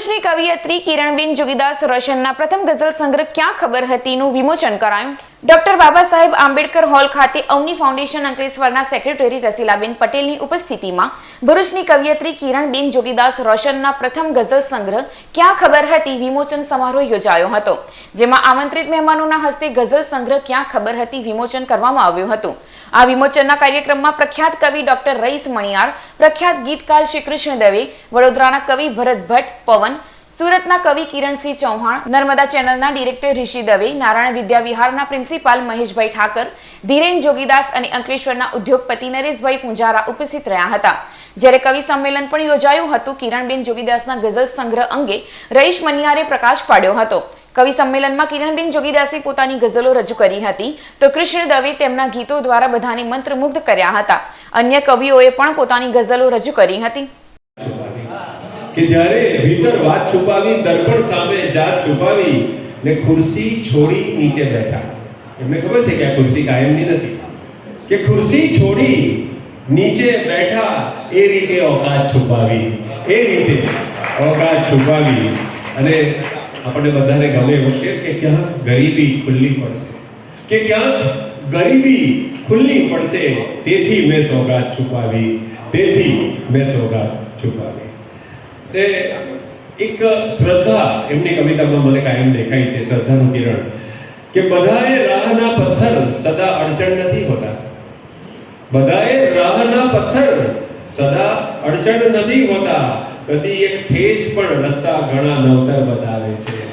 ભરૂચની કવિયત્રી કિરણબેન જોગીદાસ રોશનના પ્રથમ ગઝલ સંગ્રહ ક્યાં ખબર હતીનું વિમોચન કરાયું? ડોક્ટર બાબા સાહેબ આંબેડકર હોલ ખાતે અવની ફાઉન્ડેશન અંકલેશ્વરના સેક્રેટરી રસીલાબેન પટેલની ઉપસ્થિતિમાં ભરૂચની કવિયત્રી કિરણબેન જોગીદાસ રોશનના પ્રથમ ગઝલ સંગ્રહ ક્યાં ખબર હતી? વિમોચન સમારોહ યોજાયો હતો, જેમાં આમંત્રિત મહેમાનોના હસ્તે ગઝલ સંગ્રહ ક્યાં ખબર હતી? વિમોચન કરવામાં આવ્યું હતું. આ વિમોચનના કાર્યક્રમમાં પ્રખ્યાત કવિ ડોક્ટર રઈસ મણિયાર, પ્રખ્યાત ગીતકાર શ્રી કૃષ્ણ દવે, વડોદરાના કવિ ભરત ભટ્ટ પવન, સુરતના કવિ કિરણસિંહ ચૌહાણ, નર્મદા ચેનલના ડિરેક્ટર ઋષિ દવે, નારાયણ વિદ્યા વિહારના પ્રિન્સિપાલ મહેશભાઈ ઠાકર, ધીરેન જોગીદાસ અને અંકલેશ્વરના ઉદ્યોગપતિ નરેશભાઈ પૂંજારા ઉપસ્થિત રહ્યા હતા. જ્યારે કવિ સંમેલન પણ યોજાયું હતું, કિરણબેન જોગીદાસના ગઝલ સંગ્રહ અંગે રઈશ મનિયારે પ્રકાશ પાડ્યો હતો. કવિ સંમેલનમાં કિરણબેન જોગીદાસે પોતાની ગઝલો રજૂ કરી હતી. તો કૃષ્ણ દવે તેમના ગીતો દ્વારા બધાને મંત્રમુગ્ધ કર્યા હતા. અન્ય કવિઓએ પણ પોતાની ગઝલો રજૂ કરી હતી. કે જ્યારે ભીતર વાત છુપાવી, દર્પણ સામે જાત છુપાવી ને ખુરશી છોડી નીચે બેઠા. એમને ખબર છે કે આ ખુરશી કાયમની નથી. કે ખુરશી છોડી નીચે બેઠા એ રીતે ઓકાત છુપાવી, એ રીતે ઓકાત છુપાવી અને આપણને બધાને ગમે એવું છે કે ક્યાંક ગરીબી ખુલ્લી પડશે. કે ક્યાંક ગરીબી ખુલ્લી પડશે. તેથી મેં સોગાત છુપાવી. તેથી મેં સોગાત છુપાવી. એ એક શ્રદ્ધા એમની કવિતામાં મને કાયમ દેખાય છે, શ્રદ્ધાનું કિરણ, કે બધાએ રાહના પથ્થર સદા અડચણ નથી હોતા. બધાએ રાહના પથ્થર સદા અડચણ નથી હોતા. કદી એક ઠેસ પણ રસ્તા ઘણા નવતર બતાવે છે.